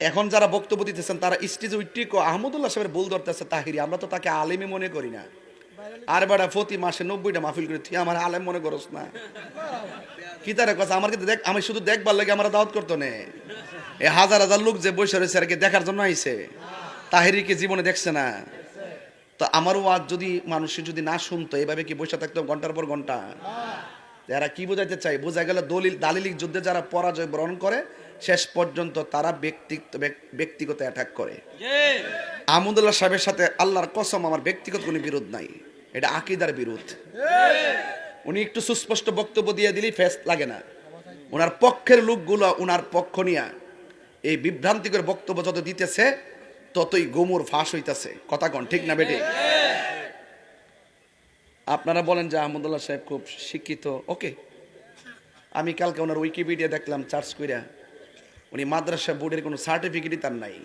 এখন যারা বক্তব্য দিতেছেন, তারা স্টেজে উঠটি আহমদুল্লাহ সাহেবের বল ধরতেছে তাহিরি, আমরা তো তাকে আলেমে মনে করি না। আর বেড়া প্রতি মাসে নব্বইটা মাহফিল করে, তুই আমার আলেম মনে করস না। কি তার কথা আমার কিন্তু দেখ, আমি শুধু দেখবার লাগে আমার দাওয়াত করতো নে। এ হাজার হাজার লোক যে বসে রয়েছে আর দেখার জন্য আইছে, তাহিরিকে জীবনে দেখছে না। তো আমারও আজ যদি মানুষ যদি না শুনতো, এভাবে কি বসে থাকতো ঘণ্টার পর ঘণ্টা? এরা কি বোঝাইতে চাই বোঝা গেল দলিল দালিলিক যুদ্ধে যারা পরাজয় বরণ করে শেষ পর্যন্ত তারা ব্যক্তিগত ব্যক্তিগত অ্যাটাক করে। আহমদুল্লাহ সাহেবের সাথে আল্লাহর কসম আমার ব্যক্তিগত কোনো বিরোধ নাই। এটা আকিদার বিরোধ। উনি একটু সুস্পষ্ট বক্তব্য দিয়ে দিলেই ফেস লাগে না। ওনার পক্ষের লোকগুলো ওনার পক্ষ নিয়ে এই বিভ্রান্তিকর বক্তব্য যত দিতেছে ততই গোমর ফাঁস হইতাছে। কথা কন ঠিক না বেটে আপনারা বলেন যে আহমদুল্লাহ সাহেব খুব শিক্ষিত। ওকে। আমি কালকে ওনার উইকিপিডিয়া দেখলাম চার্জ কইরা। উনি মাদ্রাসা বোর্ডের কোনো সার্টিফিকেটই তার নাই।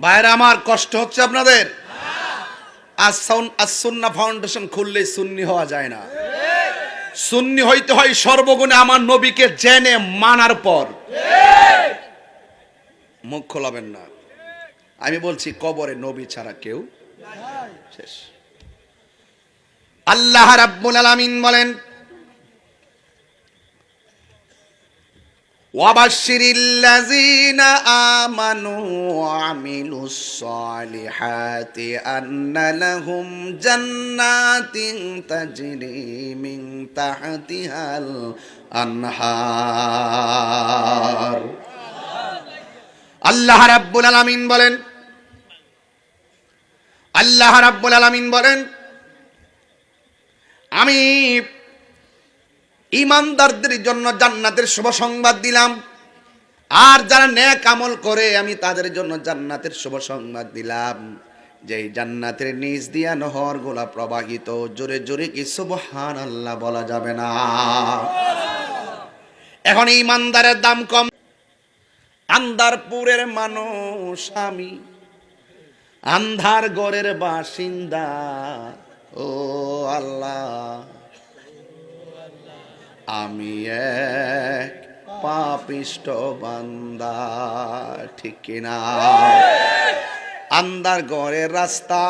ভাইরা, আমার কষ্ট হচ্ছে আপনাদের। আসন্না ফাউন্ডেশন খুললে সুন্নি হওয়া যায় না। সুন্নি হইতে হয় সর্বগুণে আমার নবীকে জেনে মানার পর। মুখ খোলাবেন না আমি বলছি কবরে নবী ছাড়া কেউ শেষ আল্লাহ রাব্বুল আলামিন বলেন وبشر الذين آمنوا وعملوا الصالحات أن لهم جنات تجري من تحتها الأنهار আল্লাহ রাব্বুল আলামিন বলেন। আল্লাহ রাব্বুল আলামিন বলেন, আমি ইমানদারদের জন্য জান্নাতের শুভ সংবাদ দিলাম, আর যারা ন্যাক আমল করে, আমি তাদের জন্য জান্নাতের শুভ সংবাদ দিলাম। যে জান্নাতের নিচ দিয়া নহর গোলা প্রবাহিত, জোরে জোরে কি সুবহান আল্লাহ বলা যাবে না? এখন ইমানদারের দাম কম। আন্দারপুরের মানুষ আমি আন্ধার গড়ের বাসিন্দা। ও আল্লাহ, আমি এক পাপিষ্ট বান্দা, ঠিক কিনা? আন্দার গড়ের রাস্তা